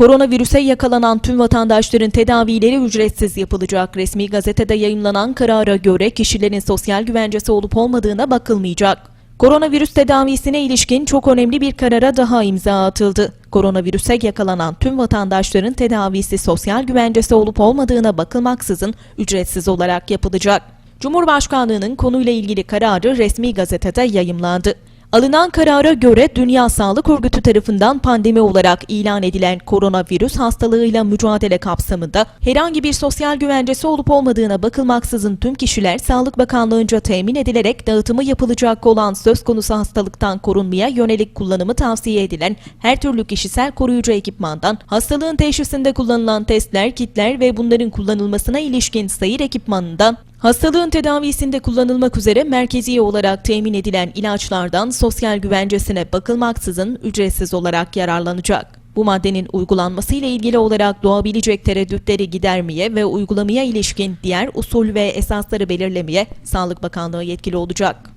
Koronavirüse yakalanan tüm vatandaşların tedavileri ücretsiz yapılacak. Resmi gazetede yayımlanan karara göre kişilerin sosyal güvencesi olup olmadığına bakılmayacak. Koronavirüs tedavisine ilişkin çok önemli bir karara daha imza atıldı. Koronavirüse yakalanan tüm vatandaşların tedavisi sosyal güvencesi olup olmadığına bakılmaksızın ücretsiz olarak yapılacak. Cumhurbaşkanlığının konuyla ilgili kararı resmi gazetede yayımlandı. Alınan karara göre Dünya Sağlık Örgütü tarafından pandemi olarak ilan edilen koronavirüs hastalığıyla mücadele kapsamında herhangi bir sosyal güvencesi olup olmadığına bakılmaksızın tüm kişiler Sağlık Bakanlığı'nca temin edilerek dağıtımı yapılacak olan söz konusu hastalıktan korunmaya yönelik kullanımı tavsiye edilen her türlü kişisel koruyucu ekipmandan, hastalığın teşhisinde kullanılan testler, kitler ve bunların kullanılmasına ilişkin sayır ekipmanından, Hastalığın tedavisinde kullanılmak üzere merkezi olarak temin edilen ilaçlardan sosyal güvencesine bakılmaksızın ücretsiz olarak yararlanacak. Bu maddenin uygulanması ile ilgili olarak doğabilecek tereddütleri gidermeye ve uygulamaya ilişkin diğer usul ve esasları belirlemeye Sağlık Bakanlığı yetkili olacak.